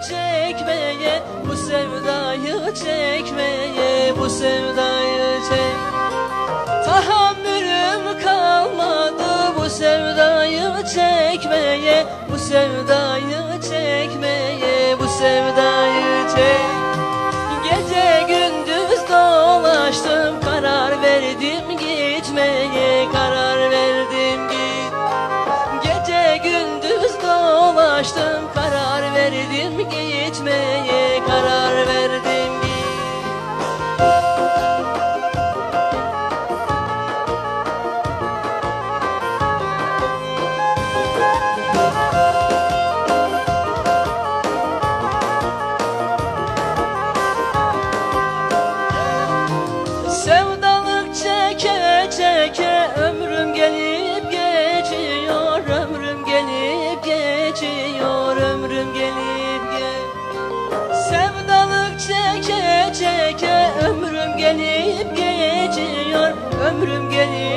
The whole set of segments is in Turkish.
çekmeye Bu sevdayı çekmeye Bu sevdayı çek. Tahammülüm kalmadı Bu sevdayı çekmeye Bu sevdayı çekmeye Bu sevdayı çek. Gece gündüz dolaştım Karar verdim gitmeye Karar verdim git. Gece gündüz dolaştım verdim gitmeye karar verdim git Ömrüm gelip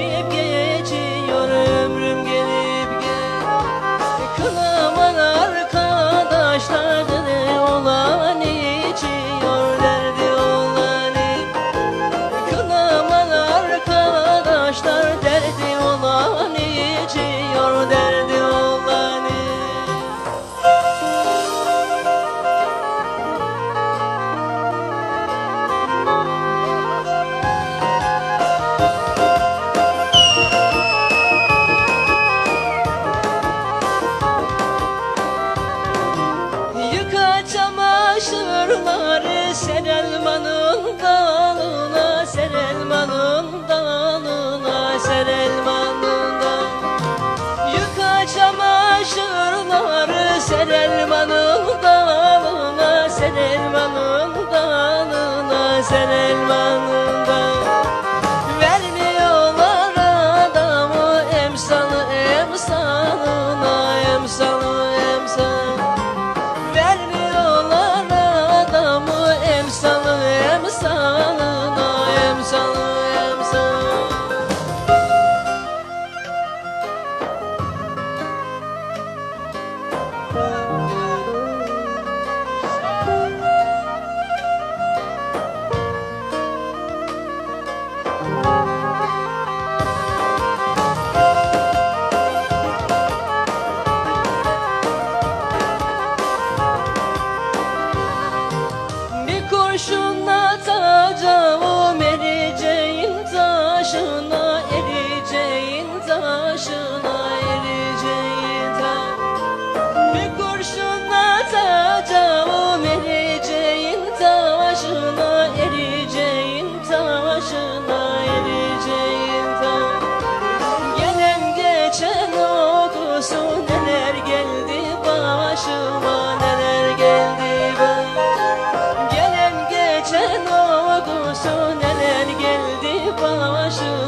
Okusun neler geldi başıma